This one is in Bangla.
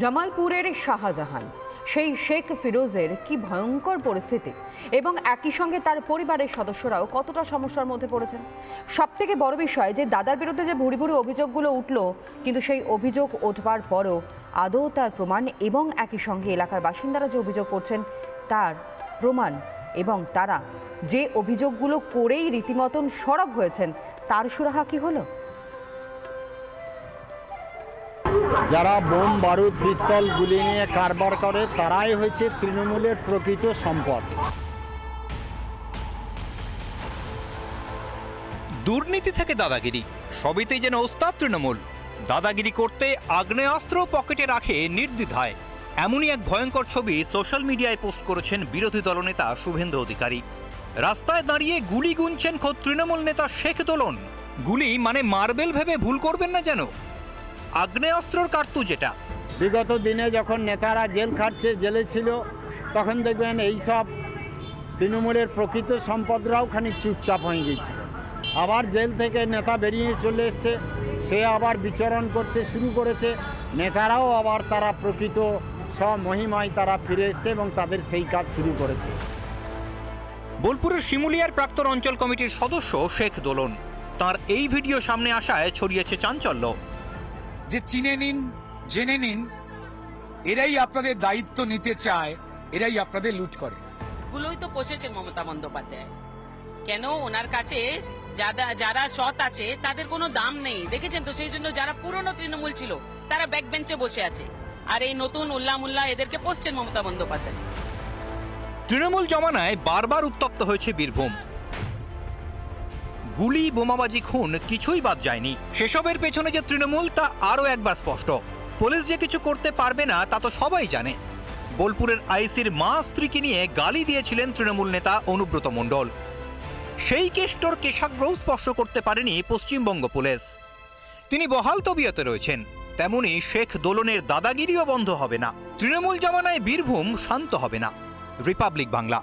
জামালপুরের শাহজাহান। সেই শেখ ফিরোজের কি ভয়ঙ্কর পরিস্থিতি এবং একই সঙ্গে তার পরিবারের সদস্যরাও কতটা সমস্যার মধ্যে পড়েছেন? সব থেকে বড় বিষয় যে, দাদার বিরুদ্ধে যে ভুড়ি ভুড়ি অভিযোগগুলো উঠল, কিন্তু সেই অভিযোগ ওঠবার পরও আদৌ তার প্রমাণ এবং একই সঙ্গে এলাকার বাসিন্দারা যে অভিযোগ করছেন, তার প্রমাণ এবং তারা যে অভিযোগগুলো করেই রীতিমতন সরব হয়েছেন, তার সুরাহা কি হলো? যারা বোম, বারুদ, পিস্তল, গুলি নিয়ে কারবার করে, তারাই হয়েছে তৃণমূলের প্রকৃত সম্পদ। দুর্নীতি থেকে দাদাগিরি, সবইতেই যেন ওস্তাদ তৃণমূল। দাদাগিরি করতে আগ্নেয়াস্ত্র পকেটে রাখে নির্দ্বিধায়। এমনই এক ভয়ঙ্কর ছবি সোশ্যাল মিডিয়ায় পোস্ট করেছেন বিরোধী দলনেতা শুভেন্দু অধিকারী। রাস্তায় দাঁড়িয়ে গুলি গুনছেন খোদ তৃণমূল নেতা শেখ দোলন। গুলি মানে মার্বেল ভেবে ভুল করবেন না যেন। আগ্নেয়াস্ত্রর কার্তুজ যেটা বিগত দিনে যখন নেতারা জেল খাটছে জেলে ছিল তখন দেখবেন এই সব তৃণমূলের প্রকৃত সম্পদরাও খানিক চুপচাপ হয়ে গেছিল আবার জেল থেকে নেতা বেরিয়ে চলে এসছে সে আবার বিচরণ করতে শুরু করেছে। নেতারাও আবার তারা প্রকৃত স্বমহিমায় তারা ফিরে এসছে এবং তাদের সেই কাজ শুরু করেছে। বোলপুরের শিমুলিয়ার প্রাক্তন অঞ্চল কমিটির সদস্য শেখ দোলন। তার এই ভিডিও সামনে আসায় ছড়িয়েছে চাঞ্চল্য। যে চিনে নিন জেনে নিন এরাই আপনাদের দায়িত্ব নিতে চায় এরাই আপনাদের লুট করে। গুলোই তো পোষেছেন মমতা বন্দ্যোপাধ্যায়। কেন ওনার কাছে যারা যারা সৎ আছে তাদের কোনো দাম নেই। দেখেছেন তো সেই জন্য যারা পুরনো তৃণমূল ছিল তারা ব্যাক বেঞ্চে বসে আছে। আর এই নতুন উল্লাহ মুল্লাহ এদেরকে পোষছেন মমতা বন্দ্যোপাধ্যায়। তৃণমূল জমানায় বারবার উত্তপ্ত হয়েছে বীরভূম। গুলি, বোমাবাজি, খুন কিছুই বাদ যায়নি। সেসবের পেছনে যে তৃণমূল, তা আরও একবার স্পষ্ট। পুলিশ যে কিছু করতে পারবে না, তা তো সবাই জানে। বোলপুরের আইসির মা স্ত্রীকে নিয়ে গালি দিয়েছিলেন তৃণমূল নেতা অনুব্রত মণ্ডল। সেই কেষ্টর কেশাগ্রহ স্পর্শ করতে পারেনি পশ্চিমবঙ্গ পুলিশ। তিনি বহাল তবিয়তে রয়েছেন। তেমনি শেখ দোলনের দাদাগিরিও বন্ধ হবে না। তৃণমূল জমানায় বীরভূম শান্ত হবে না। রিপাবলিক বাংলা।